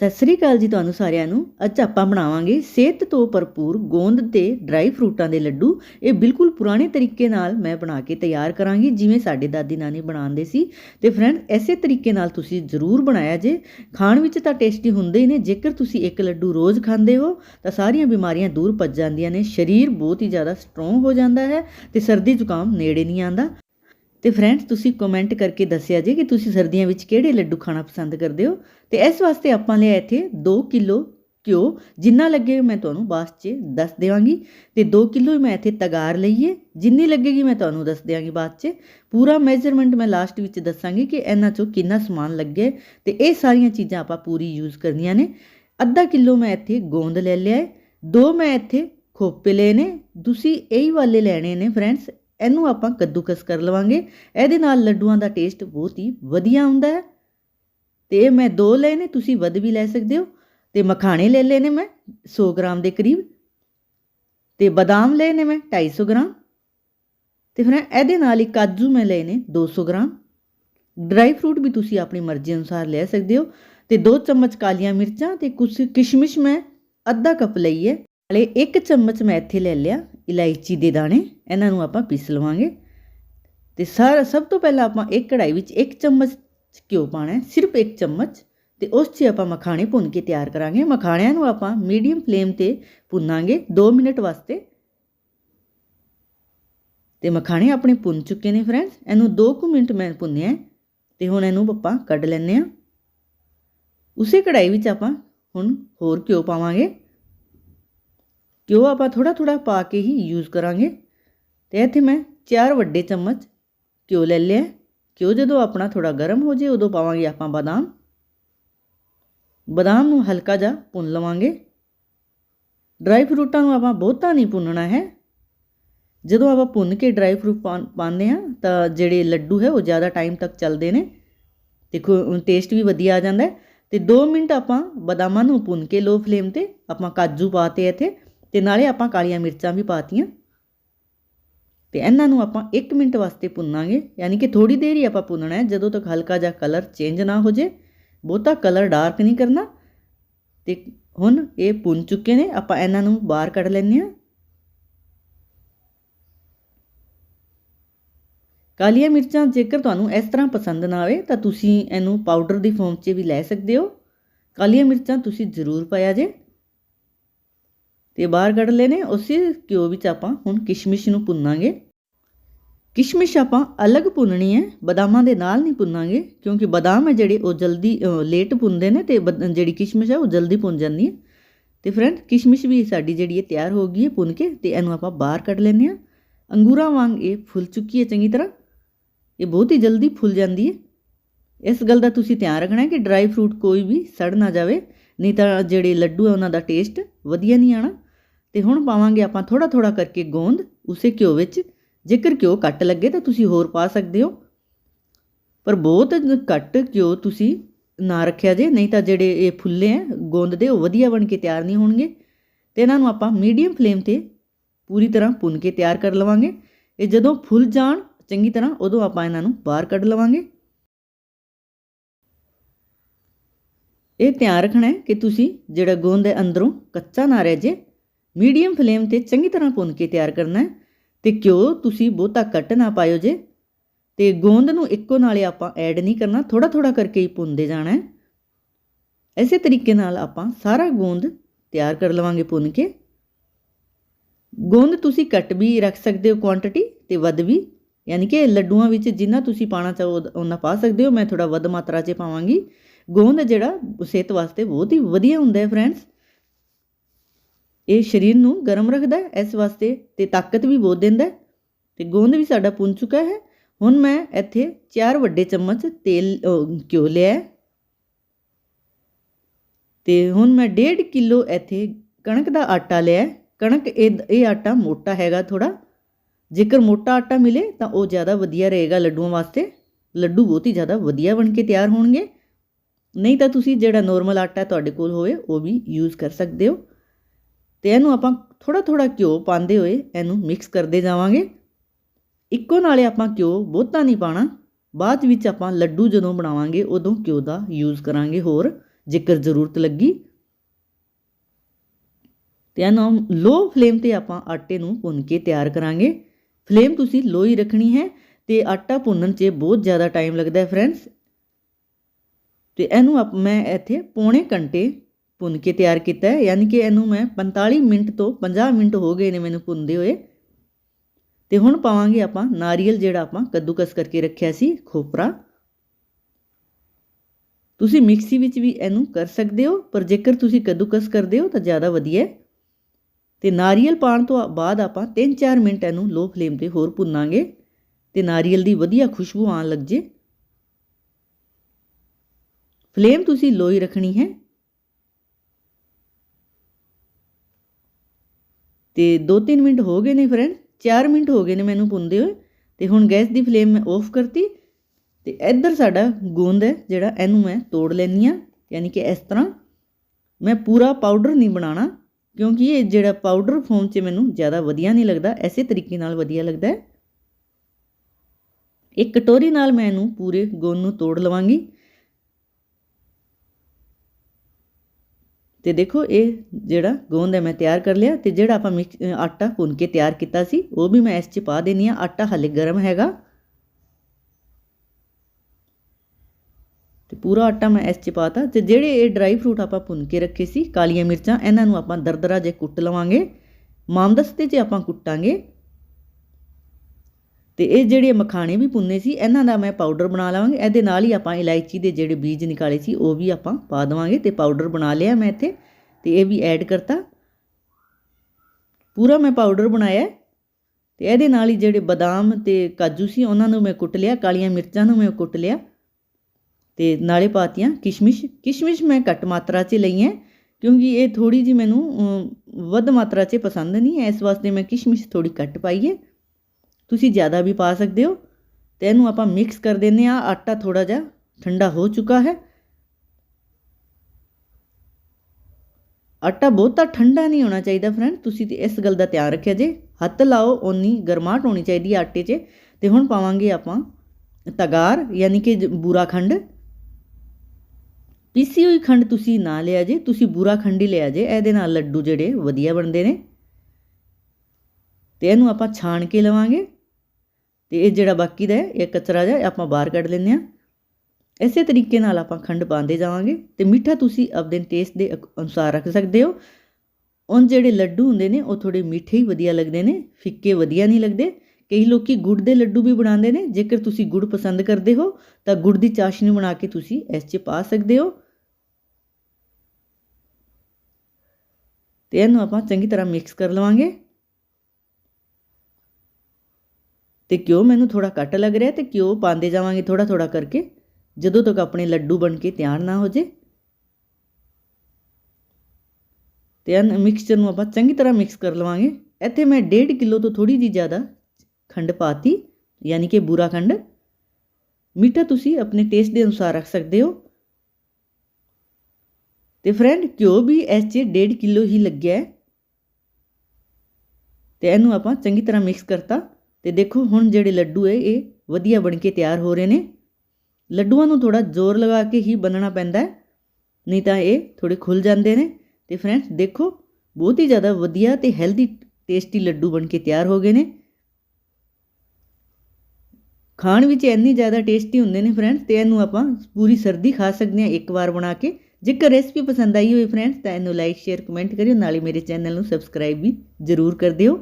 ਸਤਿ ਸ੍ਰੀ ਅਕਾਲ ਜੀ ਤੁਹਾਨੂੰ ਸਾਰਿਆਂ ਨੂੰ। ਅੱਜ ਆਪਾਂ ਬਣਾਵਾਂਗੇ ਸਿਹਤ ਤੋਂ ਭਰਪੂਰ ਗੋਂਦ ਤੇ ਡਰਾਈ ਫਰੂਟਾਂ ਦੇ ਲੱਡੂ। ਇਹ ਬਿਲਕੁਲ ਪੁਰਾਣੇ ਤਰੀਕੇ ਨਾਲ ਮੈਂ ਬਣਾ ਕੇ ਤਿਆਰ ਕਰਾਂਗੀ, ਜਿਵੇਂ ਸਾਡੇ ਦਾਦੀ ਨਾਨੀ ਬਣਾਉਂਦੇ ਸੀ। ਤੇ ਫਰੈਂਡ ਐਸੇ ਤਰੀਕੇ ਨਾਲ ਤੁਸੀਂ ਜ਼ਰੂਰ ਬਣਾਇਆ ਜੇ। ਖਾਣ ਵਿੱਚ ਤਾਂ ਟੇਸਟੀ ਹੁੰਦੇ ਹੀ ਨੇ, ਜੇਕਰ ਤੁਸੀਂ ਇੱਕ ਲੱਡੂ ਰੋਜ਼ ਖਾਂਦੇ ਹੋ, ਤਾਂ ਸਾਰੀਆਂ ਬਿਮਾਰੀਆਂ ਦੂਰ ਭੱਜ ਜਾਂਦੀਆਂ ਨੇ, ਸਰੀਰ ਬਹੁਤ ਹੀ ਜ਼ਿਆਦਾ ਸਟਰੋਂਗ ਹੋ ਜਾਂਦਾ ਹੈ ਤੇ ਸਰਦੀ ਜ਼ੁਕਾਮ ਨੇੜੇ ਨਹੀਂ ਆਂਦਾ ਤੇ ਫਰੈਂਡਸ ਤੁਸੀਂ ਕਮੈਂਟ ਕਰਕੇ ਦੱਸਿਆ ਜੇ ਕਿ ਤੁਸੀਂ ਸਰਦੀਆਂ ਵਿੱਚ ਕਿਹੜੇ ਲੱਡੂ ਖਾਣਾ ਪਸੰਦ ਕਰਦੇ ਹੋ? ਤੇ ਇਸ ਵਾਸਤੇ ਆਪਾਂ ਲਿਆ ਇੱਥੇ 2 ਕਿਲੋ ਘਿਓ, ਜਿੰਨਾ ਲੱਗੇ ਮੈਂ ਤੁਹਾਨੂੰ ਬਾਅਦ 'ਚ ਦੱਸ ਦੇਵਾਂਗੀ। ਤੇ 2 ਕਿਲੋ ਮੈਂ ਇੱਥੇ ਤਗਾਰ ਲਈਏ ਜਿੰਨੀ ਲੱਗੇਗੀ ਮੈਂ ਤੁਹਾਨੂੰ ਦੱਸ ਦਿਆਂਗੀ ਬਾਅਦ 'ਚ। ਪੂਰਾ ਮੈਜ਼ਰਮੈਂਟ ਮੈਂ ਲਾਸਟ ਵਿੱਚ ਦੱਸਾਂਗੀ ਕਿ ਇਹਨਾਂ 'ਚੋਂ ਕਿੰਨਾ ਸਮਾਨ ਲੱਗੇ। ਤੇ ਇਹ ਸਾਰੀਆਂ ਚੀਜ਼ਾਂ ਆਪਾਂ ਪੂਰੀ ਯੂਜ਼ ਕਰਨੀਆਂ ਨੇ। ਅੱਧਾ ਕਿਲੋ ਮੈਂ ਇੱਥੇ ਗੋਂਦ ਲੈ ਲਿਆ ਹੈ। ਦੋ ਮੈਂ ਇੱਥੇ ਖੋਪੇ ਲਏ ਨੇ। ਤੁਸੀਂ ਇਹੀ ਵਾਲੇ ਲੈਣੇ ਨੇ ਫਰੈਂਡਸ ਇਹਨੂੰ ਆਪਾਂ ਕੱਦੂਕਸ ਕਰ ਲਵਾਂਗੇ। ਇਹਦੇ ਨਾਲ ਲੱਡੂਆਂ ਦਾ ਟੇਸਟ ਬਹੁਤ ਹੀ ਵਧੀਆ ਆਉਂਦਾ ਹੈ। ਤੇ ਮੈਂ ਦੋ ਲਏ ਨੇ, ਤੁਸੀਂ ਵੱਧ ਵੀ ਲੈ ਸਕਦੇ ਹੋ। ਤੇ ਮਖਾਣੇ ਲੈ ਲਏ ਨੇ ਮੈਂ 100 ਗ੍ਰਾਮ ਦੇ ਕਰੀਬ। ਤੇ ਬਦਾਮ ਲਏ ਨੇ ਮੈਂ 250 ਗ੍ਰਾਮ। ਤੇ ਫਿਰ ਇਹਦੇ ਨਾਲ ਹੀ ਕਾਜੂ ਮੈਂ ਲਏ ਨੇ 200 ਗ੍ਰਾਮ। ਡਰਾਈ ਫਰੂਟ ਵੀ ਤੁਸੀਂ ਆਪਣੀ ਮਰਜ਼ੀ ਅਨੁਸਾਰ ਲੈ ਸਕਦੇ ਹੋ। ਤੇ 2 ਚਮਚ ਕਾਲੀਆਂ ਮਿਰਚਾਂ ਤੇ ਕੁਝ ਕਿਸ਼ਮਿਸ਼ ਮੈਂ ਅੱਧਾ ਕੱਪ ਲਈ ਹੈ। ਹਲੇ 1 ਚਮਚ ਮੈਂ ਇੱਥੇ ਲੈ ਲਿਆ, ਇਲਾਇਚੀ ਦੇ ਦਾਣੇ। ਇਹਨਾਂ ਨੂੰ ਆਪਾਂ ਪੀਸ ਲਵਾਂਗੇ। ਤੇ ਸਾਰਾ, ਸਭ ਤੋਂ ਪਹਿਲਾਂ ਆਪਾਂ ਇੱਕ ਕੜਾਈ ਵਿੱਚ ਇੱਕ ਚਮਚ ਘਿਓ ਪਾਣਾ ਹੈ, ਸਿਰਫ ਇੱਕ ਚਮਚ। ਤੇ ਉਸ 'ਚ ਆਪਾਂ ਮਖਾਣੇ ਭੁੰਨ ਕੇ ਤਿਆਰ ਕਰਾਂਗੇ। ਮਖਾਣਿਆਂ ਨੂੰ ਆਪਾਂ ਮੀਡੀਅਮ ਫਲੇਮ ਤੇ ਭੁੰਨਾਂਗੇ 2 ਮਿੰਟ ਵਾਸਤੇ। ਤੇ ਮਖਾਣੇ ਆਪਣੇ ਭੁੰਨ ਚੁੱਕੇ ਨੇ ਫਰੈਂਡਸ। ਇਹਨੂੰ 2 ਕੁ ਮਿੰਟ ਮੈਂ ਭੁੰਨਿਆ ਤੇ ਹੁਣ ਇਹਨੂੰ ਆਪਾਂ ਕੱਢ ਲੈਂਦੇ ਆ ਉਸੇ ਕੜਾਈ ਵਿੱਚ ਆਪਾਂ ਹੁਣ ਹੋਰ ਘਿਓ ਪਾਵਾਂਗੇ। ਘਿਓ ਆਪਾਂ ਥੋੜਾ ਥੋੜਾ ਪਾ ਕੇ ਹੀ ਯੂਜ਼ ਕਰਾਂਗੇ। ਤੇ ਇੱਥੇ ਮੈਂ ਚਾਰ ਵੱਡੇ ਚਮਚ ਘਿਓ ਲੈ ਲਿਆ। ਘਿਓ ਜਦੋਂ ਆਪਣਾ ਥੋੜਾ ਗਰਮ ਹੋ ਜੇ, ਉਦੋਂ ਪਾਵਾਂਗੇ ਆਪਾਂ ਬਾਦਾਮ। ਬਾਦਾਮ ਨੂੰ ਹਲਕਾ ਜਿਹਾ ਭੁੰਨ ਲਵਾਂਗੇ। ਡਰਾਈ ਫਰੂਟਾਂ ਨੂੰ ਆਪਾਂ ਬਹੁਤਾ ਨਹੀਂ ਭੁੰਨਣਾ ਹੈ। ਜਦੋਂ ਆਪਾਂ ਭੁੰਨ ਕੇ ਡਰਾਈ ਫਰੂਟ ਪਾਉਂਦੇ ਆ ਤਾਂ ਜਿਹੜੇ ਲੱਡੂ ਹੈ, ਉਹ ਜ਼ਿਆਦਾ ਟਾਈਮ ਤੱਕ ਚੱਲਦੇ ਨੇ। ਦੇਖੋ ਟੇਸਟ ਵੀ ਵਧੀਆ ਆ ਜਾਂਦਾ ਤੇ 2 ਮਿੰਟ ਆਪਾਂ ਬਦਾਮਾਂ ਨੂੰ ਭੁੰਨ ਕੇ, ਲੋ ਫਲੇਮ ਤੇ ਆਪਾਂ ਕਾਜੂ ਪਾਤੇ ਇੱਥੇ। ਤੇ ਨਾਲੇ ਆਪਾਂ ਕਾਲੀਆਂ ਮਿਰਚਾਂ ਵੀ ਪਾਤੀਆਂ। ਤੇ ਇਹਨਾਂ ਨੂੰ ਆਪਾਂ 1 ਮਿੰਟ ਵਾਸਤੇ ਭੁੰਨਾਂਗੇ, ਯਾਨੀ ਕਿ ਥੋੜੀ ਦੇਰ ਹੀ ਆਪਾਂ ਭੁੰਨਣਾ ਹੈ, ਜਦੋਂ ਤੱਕ ਹਲਕਾ ਜਿਹਾ ਕਲਰ ਚੇਂਜ ਨਾ ਹੋ ਜੇ, ਬਹੁਤਾ ਕਲਰ ਡਾਰਕ ਨਹੀਂ ਕਰਨਾ। ਤੇ ਹੁਣ ਇਹ ਭੁੰਨ ਚੁੱਕੇ ਨੇ, ਆਪਾਂ ਇਹਨਾਂ ਨੂੰ ਬਾਹਰ ਕੱਢ ਲੈਂਦੇ ਹਾਂ। ਕਾਲੀਆਂ ਮਿਰਚਾਂ ਜੇਕਰ ਤੁਹਾਨੂੰ ਇਸ ਤਰ੍ਹਾਂ ਪਸੰਦ ਨਾ ਆਵੇ, ਤਾਂ ਤੁਸੀਂ ਇਹਨੂੰ ਪਾਊਡਰ ਦੀ ਫਾਰਮ 'ਚ ਵੀ ਲੈ ਸਕਦੇ ਹੋ। ਕਾਲੀਆਂ ਮਿਰਚਾਂ ਤੁਸੀਂ ਜ਼ਰੂਰ ਪਾਇਆ ਜੇ। ਤੇ ਬਾਹਰ ਕੱਢ ਲੈਨੇ ਉਸੇ ਘਿਓ ਵਿੱਚ ਆਪਾਂ ਹੁਣ ਕਿਸ਼ਮਿਸ਼ ਨੂੰ ਭੁੰਨਾਂਗੇ। ਕਿਸ਼ਮਿਸ਼ ਆਪਾਂ ਅਲੱਗ ਭੁੰਨਣੀ ਹੈ, ਬਦਾਮਾਂ ਦੇ ਨਾਲ ਨਹੀਂ ਭੁੰਨਾਂਗੇ, ਕਿਉਂਕਿ ਬਦਾਮ ਹੈ ਜਿਹੜੇ ਉਹ ਜਲਦੀ ਲੇਟ ਭੁੰਨਦੇ ਨੇ ਤੇ ਜਿਹੜੀ ਕਿਸ਼ਮਿਸ਼ ਹੈ ਉਹ ਜਲਦੀ ਭੁੰਨ ਜਾਂਦੀ ਹੈ। ਤੇ ਫਰੈਂਡ ਕਿਸ਼ਮਿਸ਼ ਵੀ ਸਾਡੀ ਜਿਹੜੀ ਹੈ ਤਿਆਰ ਹੋ ਗਈ ਹੈ ਭੁੰਨ ਕੇ ਤੇ ਇਹਨੂੰ ਆਪਾਂ ਬਾਹਰ ਕੱਢ ਲੈਨੇ ਆ। ਅੰਗੂਰਾਂ ਵਾਂਗ ਇਹ ਫੁੱਲ ਚੁੱਕੀ ਹੈ ਚੰਗੀ ਤਰ੍ਹਾਂ। ਇਹ ਬਹੁਤ ਹੀ ਜਲਦੀ ਫੁੱਲ ਜਾਂਦੀ ਹੈ। ਇਸ ਗੱਲ ਦਾ ਤੁਸੀਂ ਧਿਆਨ ਰੱਖਣਾ ਹੈ ਕਿ ਡਰਾਈ ਫਰੂਟ ਕੋਈ ਵੀ ਸੜ ਨਾ ਜਾਵੇ, ਨਹੀਂ ਤਾਂ ਜਿਹੜੇ ਲੱਡੂ ਹੈ ਉਹਨਾਂ ਦਾ ਟੇਸਟ ਵਧੀਆ ਨਹੀਂ ਆਣਾ ਤੇ ਹੁਣ ਪਾਵਾਂਗੇ ਆਪਾਂ ਥੋੜਾ ਥੋੜਾ ਕਰਕੇ ਗੋਂਦ ਉਸੇ ਘਿਓ ਵਿੱਚ। ਜੇਕਰ ਘਿਓ ਘੱਟ ਲੱਗੇ ਤਾਂ ਤੁਸੀਂ ਹੋਰ ਪਾ ਸਕਦੇ ਹੋ। ਪਰ ਬਹੁਤ ਘੱਟ ਘਿਓ ਤੁਸੀਂ ਨਾ ਰੱਖਿਆ ਜੇ, ਨਹੀਂ ਤਾਂ ਜਿਹੜੇ ਇਹ ਫੁੱਲੇ ਹੈ ਗੋਂਦ ਦੇ, ਉਹ ਵਧੀਆ ਬਣ ਕੇ ਤਿਆਰ ਨਹੀਂ ਹੋਣਗੇ। ਤੇ ਇਹਨਾਂ ਨੂੰ ਆਪਾਂ ਮੀਡੀਅਮ ਫਲੇਮ ਤੇ ਪੂਰੀ ਤਰ੍ਹਾਂ ਭੁੰਨ ਕੇ ਤਿਆਰ ਕਰ ਲਵਾਂਗੇ। ਇਹ ਜਦੋਂ ਫੁੱਲ ਜਾਣ, ਚੰਗੀ ਤਰ੍ਹਾਂ ਉਦੋਂ ਆਪਾਂ ਇਹਨਾਂ ਨੂੰ ਬਾਹਰ ਕੱਢ ਲਵਾਂਗੇ। ਇਹ ਧਿਆਨ ਰੱਖਣਾ ਹੈ ਕਿ ਤੁਸੀਂ ਜਿਹੜਾ ਗੋਂਦ ਹੈ ਅੰਦਰੋਂ ਕੱਚਾ ਨਾ ਰਹਿ ਜੇ। ਮੀਡੀਅਮ ਫਲੇਮ ਤੇ ਚੰਗੀ ਤਰ੍ਹਾਂ ਭੁੰਨ ਕੇ ਤਿਆਰ ਕਰਨਾ ਹੈ ਤੇ ਘਿਓ ਤੁਸੀਂ ਬਹੁਤਾ ਕੱਟ ਨਾ ਪਾਇਓ ਜੇ। ਤੇ ਗੋਂਦ ਨੂੰ ਇੱਕੋ ਨਾਲੇ ਆਪਾਂ ਐਡ ਨਹੀਂ ਕਰਨਾ ਥੋੜਾ ਥੋੜਾ ਕਰਕੇ ਹੀ ਭੁੰਨਦੇ ਜਾਣਾ ਹੈ। ਐਸੇ ਤਰੀਕੇ ਨਾਲ ਆਪਾਂ ਸਾਰਾ ਗੋਂਦ ਤਿਆਰ ਕਰ ਲਵਾਂਗੇ ਭੁੰਨ ਕੇ। ਗੋਂਦ ਤੁਸੀਂ ਕੱਟ ਵੀ ਰੱਖ ਸਕਦੇ ਹੋ ਕੁਆਂਟੀਟੀ ਤੇ ਵੱਧ ਵੀ, ਯਾਨੀ ਕਿ ਲੱਡੂਆਂ ਵਿੱਚ ਜਿੰਨਾ ਤੁਸੀਂ ਪਾਣਾ ਚਾਹੋ ਉਹਨਾਂ ਪਾ ਸਕਦੇ ਹੋ। ਮੈਂ ਥੋੜਾ ਵੱਧ ਮਾਤਰਾ 'ਚ ਪਾਵਾਂਗੀ। ਗੋਂਦ ਜਿਹੜਾ ਸਿਹਤ ਵਾਸਤੇ ਬਹੁਤ ਹੀ ਵਧੀਆ ਹੁੰਦਾ ਹੈ ਫਰੈਂਡਸ ਇਹ ਸਰੀਰ ਨੂੰ ਗਰਮ ਰੱਖਦਾ ਹੈ, ਇਸ ਵਾਸਤੇ ਤੇ ਤਾਕਤ ਵੀ ਬਹੁਤ ਦਿੰਦਾ ਹੈ ਤੇ ਗੋਂਦ ਵੀ ਸਾਡਾ ਪੁੰਨ ਚੁੱਕਾ ਹੈ। ਹੁਣ ਮੈਂ ਇੱਥੇ 4 ਵੱਡੇ ਚਮਚ ਤੇਲ ਘਿਓ ਲਿਆ ਤੇ ਹੁਣ ਮੈਂ 1.5 ਕਿਲੋ ਇੱਥੇ ਕਣਕ ਦਾ ਆਟਾ ਲਿਆ ਕਣਕ ਇਹ ਇਹ ਆਟਾ ਮੋਟਾ ਹੈਗਾ ਥੋੜਾ ਜੇਕਰ ਮੋਟਾ ਆਟਾ ਮਿਲੇ ਤਾਂ ਉਹ ਜ਼ਿਆਦਾ ਵਧੀਆ ਰਹੇਗਾ ਲੱਡੂਆਂ ਵਾਸਤੇ। ਲੱਡੂ ਬਹੁਤ ਹੀ ਜ਼ਿਆਦਾ ਵਧੀਆ ਬਣ ਕੇ ਤਿਆਰ ਹੋਣਗੇ। ਨਹੀਂ ਤਾਂ ਤੁਸੀਂ ਜਿਹੜਾ ਨੋਰਮਲ ਆਟਾ ਤੁਹਾਡੇ ਕੋਲ ਹੋਵੇ, ਉਹ ਵੀ ਯੂਜ਼ ਕਰ ਸਕਦੇ ਹੋ। ਤੇ ਇਹਨੂੰ ਆਪਾਂ ਥੋੜਾ ਥੋੜਾ ਘਿਓ ਪਾਉਂਦੇ ਹੋਏ ਇਹਨੂੰ ਮਿਕਸ ਕਰਦੇ ਜਾਵਾਂਗੇ। ਇੱਕੋ ਨਾਲੇ ਆਪਾਂ ਘਿਓ ਬਹੁਤਾ ਨਹੀਂ ਪਾਣਾ ਬਾਅਦ ਵਿੱਚ ਆਪਾਂ ਲੱਡੂ ਜਦੋਂ ਬਣਾਵਾਂਗੇ, ਉਦੋਂ ਘਿਓ ਦਾ ਯੂਜ਼ ਕਰਾਂਗੇ ਹੋਰ, ਜੇਕਰ ਜ਼ਰੂਰਤ ਲੱਗੀ। ਤੇ ਇਹਨੂੰ ਲੋ ਫਲੇਮ ਤੇ ਆਪਾਂ ਆਟੇ ਨੂੰ ਭੁੰਨ ਕੇ ਤਿਆਰ ਕਰਾਂਗੇ। ਫਲੇਮ ਤੁਸੀਂ ਲੋ ਹੀ ਰੱਖਣੀ ਹੈ ਤੇ ਆਟਾ ਭੁੰਨਣ 'ਚ ਬਹੁਤ ਜ਼ਿਆਦਾ ਟਾਈਮ ਲੱਗਦਾ ਹੈ ਫਰੈਂਡਸ ਤੇ ਇਹਨੂੰ ਆਪ ਮੈਂ ਇੱਥੇ ਪੌਣੇ ਘੰਟੇ ਭੁੰਨ ਕੇ ਤਿਆਰ ਕੀਤਾ ਹੈ, ਯਾਨੀ ਕਿ ਇਹਨੂੰ ਮੈਂ 45 ਮਿੰਟ ਤੋਂ 50 ਮਿੰਟ ਹੋ ਗਏ ਨੇ ਮੈਨੂੰ ਭੁੰਨਦੇ ਹੋਏ। ਤੇ ਹੁਣ ਪਾਵਾਂਗੇ ਆਪਾਂ ਨਾਰੀਅਲ ਜਿਹੜਾ ਆਪਾਂ ਕੱਦੂਕਸ ਕਰਕੇ ਰੱਖਿਆ ਸੀ, ਖੋਪਰਾ। ਤੁਸੀਂ ਮਿਕਸੀ ਵਿੱਚ ਵੀ ਇਹਨੂੰ ਕਰ ਸਕਦੇ ਹੋ, ਪਰ ਜੇਕਰ ਤੁਸੀਂ ਕੱਦੂਕਸ ਕਰਦੇ ਹੋ ਤਾਂ ਜ਼ਿਆਦਾ ਵਧੀਆ ਹੈ। ਤੇ ਨਾਰੀਅਲ ਪਾਣ ਤੋਂ ਬਾਅਦ ਆਪਾਂ 3-4 ਮਿੰਟ ਇਹਨੂੰ ਲੋ ਫਲੇਮ ਤੇ ਹੋਰ ਭੁੰਨਾਂਗੇ, ਤੇ ਨਾਰੀਅਲ ਦੀ ਵਧੀਆ ਖੁਸ਼ਬੂ ਆਉਣ ਲੱਗ ਜੇ। ਫਲੇਮ ਤੁਸੀਂ ਲੋ ਹੀ ਰੱਖਣੀ ਹੈ। ਤੇ 2-3 ਮਿੰਟ ਹੋ ਗਏ ਨੇ ਫਰੈਂਡ 4 ਮਿੰਟ ਹੋ ਗਏ ਨੇ ਮੈਨੂੰ ਭੁੰਨਦੇ ਹੋਏ, ਤੇ ਹੁਣ ਗੈਸ ਦੀ ਫਲੇਮ ਮੈਂ ਆਫ ਕਰਤੀ, ਤੇ ਇੱਧਰ ਸਾਡਾ ਗੂੰਦ ਹੈ, ਜਿਹੜਾ ਇਹਨੂੰ ਮੈਂ ਤੋੜ ਲੈਣੀ ਆ ਯਾਨੀ ਕਿ ਇਸ ਤਰ੍ਹਾਂ। ਮੈਂ ਪੂਰਾ ਪਾਊਡਰ ਨਹੀਂ ਬਣਾਉਣਾ, ਕਿਉਂਕਿ ਇਹ ਜਿਹੜਾ ਪਾਊਡਰ ਫੋਮ 'ਚ ਮੈਨੂੰ ਜ਼ਿਆਦਾ ਵਧੀਆ ਨਹੀਂ ਲੱਗਦਾ, ਐਸੇ ਤਰੀਕੇ ਨਾਲ ਵਧੀਆ ਲੱਗਦਾ ਹੈ। ਇੱਕ ਕਟੋਰੀ ਨਾਲ ਮੈਂ ਇਹਨੂੰ ਪੂਰੇ ਗੋਨ ਨੂੰ ਤੋੜ ਲਵਾਂਗੀ। ਤੇ ਦੇਖੋ ਇਹ ਜਿਹੜਾ ਗੋਂਦ ਹੈ ਮੈਂ ਤਿਆਰ ਕਰ ਲਿਆ ਤੇ ਜਿਹੜਾ ਆਪਾਂ ਮਿਕਸ ਆਟਾ ਭੁੰਨ ਕੇ ਤਿਆਰ ਕੀਤਾ ਸੀ, ਉਹ ਵੀ ਮੈਂ ਇਸ 'ਚ ਪਾ ਦੇਣੀ ਆ। ਆਟਾ ਹਲੇ ਗਰਮ ਹੈਗਾ। ਤੇ ਪੂਰਾ ਆਟਾ ਮੈਂ ਇਸ 'ਚ ਪਾਤਾ। ਤੇ ਜਿਹੜੇ ਇਹ ਡਰਾਈ ਫਰੂਟ ਆਪਾਂ ਭੁੰਨ ਕੇ ਰੱਖੇ ਸੀ, ਕਾਲੀਆਂ ਮਿਰਚਾਂ, ਇਹਨਾਂ ਨੂੰ ਆਪਾਂ ਦਰਦਰਾ ਜੇ ਕੁੱਟ ਲਵਾਂਗੇ। ਮਾਮਦਸਤੇ 'ਚ ਆਪਾਂ ਕੁੱਟਾਂਗੇ ਤੇ ਇਹ ਜਿਹੜੇ ਮਖਾਣੇ ਵੀ ਪੁੰਨੇ ਸੀ, ਇਹਨਾਂ ਦਾ ਮੈਂ ਪਾਊਡਰ ਬਣਾ ਲਵਾਂਗੇ। ਇਹਦੇ ਨਾਲ ਹੀ ਆਪਾਂ ਇਲਾਇਚੀ ਦੇ ਜਿਹੜੇ ਬੀਜ ਨਿਕਾਲੇ ਸੀ, ਉਹ ਵੀ ਆਪਾਂ ਪਾ ਦੇਵਾਂਗੇ ਤੇ ਪਾਊਡਰ ਬਣਾ ਲਿਆ ਮੈਂ ਇੱਥੇ ਤੇ ਇਹ ਵੀ ਐਡ ਕਰਤਾ। ਪੂਰਾ ਮੈਂ ਪਾਊਡਰ ਬਣਾਇਆ ਤੇ ਇਹਦੇ ਨਾਲ ਹੀ ਜਿਹੜੇ ਬਦਾਮ ਤੇ ਕਾਜੂ ਸੀ, ਉਹਨਾਂ ਨੂੰ ਮੈਂ ਕੁੱਟ ਲਿਆ, ਕਾਲੀਆਂ ਮਿਰਚਾਂ ਨੂੰ ਮੈਂ ਕੁੱਟ ਲਿਆ ਤੇ ਨਾਲੇ ਪਾਤੀਆਂ ਕਿਸ਼ਮਿਸ਼। ਕਿਸ਼ਮਿਸ਼ ਮੈਂ ਘੱਟ ਮਾਤਰਾ 'ਚ ਲਈ ਹੈ ਕਿਉਂਕਿ ਇਹ ਥੋੜੀ ਜੀ ਮੈਨੂੰ ਵੱਧ ਮਾਤਰਾ 'ਚ ਪਸੰਦ ਨਹੀਂ ਹੈ। ਇਸ ਵਾਸਤੇ ਮੈਂ ਕਿਸ਼ਮਿਸ਼ ਥੋੜੀ ਘੱਟ ਪਾਈ ਹੈ। ਤੁਸੀਂ ਜ਼ਿਆਦਾ ਵੀ ਪਾ ਸਕਦੇ ਹੋ ਤੇ ਇਹਨੂੰ ਆਪਾਂ ਮਿਕਸ ਕਰ ਦਿੰਨੇ ਆ ਆਟਾ ਥੋੜਾ ਜਿਹਾ ਠੰਡਾ ਹੋ ਚੁੱਕਾ ਹੈ। ਆਟਾ ਬਹੁਤਾ ਠੰਡਾ ਨਹੀਂ ਹੋਣਾ ਚਾਹੀਦਾ ਫਰੈਂਡ ਤੁਸੀਂ ਤੇ ਇਸ ਗੱਲ ਦਾ ਧਿਆਨ ਰੱਖਿਆ ਜੇ। ਹੱਥ ਲਾਓ, ਓਨੀ ਗਰਮਾਹਟ ਹੋਣੀ ਚਾਹੀਦੀ ਹੈ ਆਟੇ 'ਚ। ਤੇ ਹੁਣ ਪਾਵਾਂਗੇ ਆਪਾਂ ਤਗਾਰ, ਯਾਨੀ ਕਿ ਬੂਰਾ ਖੰਡ। ਪੀਸੀ ਹੋਈ ਖੰਡ ਤੁਸੀਂ ਨਾ ਲਿਆ ਜੇ, ਤੁਸੀਂ ਬੂਰਾ ਖੰਡ ਹੀ ਲਿਆ ਜੇ। ਇਹਦੇ ਨਾਲ ਲੱਡੂ ਜਿਹੜੇ ਵਧੀਆ ਬਣਦੇ ਨੇ। ਤੇ ਇਹਨੂੰ ਆਪਾਂ ਛਾਣ ਕੇ ਲਵਾਂਗੇ। ਤੇ ਇਹ ਜਿਹੜਾ ਬਾਕੀ ਦਾ ਹੈ, ਇਹ ਕਚਰਾ ਜਿਹਾ ਆਪਾਂ ਬਾਹਰ ਕੱਢ ਲੈਂਦੇ ਆ ਇਸੇ ਤਰੀਕੇ ਨਾਲ ਆਪਾਂ ਖੰਡ ਪਾਉਂਦੇ ਜਾਵਾਂਗੇ ਤੇ ਮਿੱਠਾ ਤੁਸੀਂ ਆਪਦੇ ਟੇਸਟ ਦੇ ਅਨੁਸਾਰ ਰੱਖ ਸਕਦੇ ਹੋ। ਉਹ ਜਿਹੜੇ ਲੱਡੂ ਹੁੰਦੇ ਨੇ, ਉਹ ਥੋੜੇ ਮਿੱਠੇ ਹੀ ਵਧੀਆ ਲੱਗਦੇ ਨੇ, ਫਿੱਕੇ ਵਧੀਆ ਨਹੀਂ ਲੱਗਦੇ। ਕਈ ਲੋਕੀ ਗੁੜ ਦੇ ਲੱਡੂ ਵੀ ਬਣਾਉਂਦੇ ਨੇ, ਜੇਕਰ ਤੁਸੀਂ ਗੁੜ ਪਸੰਦ ਕਰਦੇ ਹੋ, ਤਾਂ ਗੁੜ ਦੀ ਚਾਸ਼ਨੀ ਬਣਾ ਕੇ ਤੁਸੀਂ ਇਸ 'ਚ ਪਾ ਸਕਦੇ ਹੋ। ਤੇ ਇਹਨੂੰ ਆਪਾਂ ਚੰਗੀ ਤਰ੍ਹਾਂ ਮਿਕਸ ਕਰ ਲਵਾਂਗੇ। ਤੇ ਘਿਓ ਮੈਨੂੰ ਥੋੜਾ ਕੱਟ ਲੱਗ ਰਿਹਾ ਤੇ ਘਿਓ ਪਾਉਂਦੇ ਜਾਵਾਂਗੇ ਥੋੜਾ ਥੋੜਾ ਕਰਕੇ? ਜਦੋਂ ਤੱਕ ਆਪਣੇ ਲੱਡੂ ਬਣ ਕੇ ਤਿਆਰ ਨਾ ਹੋ ਜੇ। ਤੇ ਇਹ ਮਿਕਸਚਰ ਨੂੰ ਆਪਾਂ ਚੰਗੀ ਤਰ੍ਹਾਂ ਮਿਕਸ ਕਰ ਲਵਾਂਗੇ। ਇੱਥੇ ਮੈਂ 1.5 ਕਿਲੋ ਤੋਂ ਥੋੜੀ ਜੀ ਜ਼ਿਆਦਾ ਖੰਡ ਪਾਤੀ, ਯਾਨੀ ਕਿ ਬੂਰਾ ਖੰਡ। ਮਿੱਠਾ ਤੁਸੀਂ ਆਪਣੇ ਟੇਸਟ ਦੇ ਅਨੁਸਾਰ ਰੱਖ ਸਕਦੇ ਹੋ। ਤੇ ਫਰੈਂਡ ਘਿਓ ਵੀ ਇਸ 'ਚ 1.5 ਕਿਲੋ ਹੀ ਲੱਗਿਆ ਹੈ। ਤੇ ਇਹਨੂੰ ਆਪਾਂ ਚੰਗੀ ਤਰ੍ਹਾਂ ਮਿਕਸ ਕਰਤਾ। ਤੇ ਦੇਖੋ ਹੁਣ ਜਿਹੜੇ ਲੱਡੂ ਹੈ, ਇਹ ਵਧੀਆ ਬਣ ਕੇ ਤਿਆਰ ਹੋ ਰਹੇ ਨੇ। ਲੱਡੂਆਂ ਨੂੰ ਥੋੜਾ ਜ਼ੋਰ ਲਗਾ ਕੇ ਹੀ ਬੰਨਣਾ ਪੈਂਦਾ ਹੈ, ਨਹੀਂ ਤਾਂ ਇਹ ਥੋੜੇ ਖੁੱਲ ਜਾਂਦੇ ਨੇ। ਤੇ ਫਰੈਂਡਸ ਦੇਖੋ, ਬਹੁਤ ਹੀ ਜ਼ਿਆਦਾ ਵਧੀਆ ਤੇ ਹੈਲਦੀ ਟੇਸਟੀ ਲੱਡੂ ਬਣ ਕੇ ਤਿਆਰ ਹੋ ਗਏ ਨੇ। ਖਾਣ ਵਿੱਚ ਇੰਨੀ ਜ਼ਿਆਦਾ ਟੇਸਟੀ ਹੁੰਦੇ ਨੇ ਫਰੈਂਡਸ ਤੇ ਇਹਨੂੰ ਆਪਾਂ ਪੂਰੀ ਸਰਦੀ ਖਾ ਸਕਦੇ ਹਾਂ ਇੱਕ ਵਾਰ ਬਣਾ ਕੇ। ਜੇਕਰ ਰੈਸਪੀ ਪਸੰਦ ਆਈ ਹੋਵੇ ਫਰੈਂਡਸ ਤਾਂ ਇਹਨੂੰ ਲਾਈਕ ਸ਼ੇਅਰ ਕਮੈਂਟ ਕਰਿਓ। ਨਾਲੇ ਮੇਰੇ ਚੈਨਲ ਨੂੰ ਸਬਸਕ੍ਰਾਈਬ ਵੀ ਜ਼ਰੂਰ ਕਰ ਦਿਓ।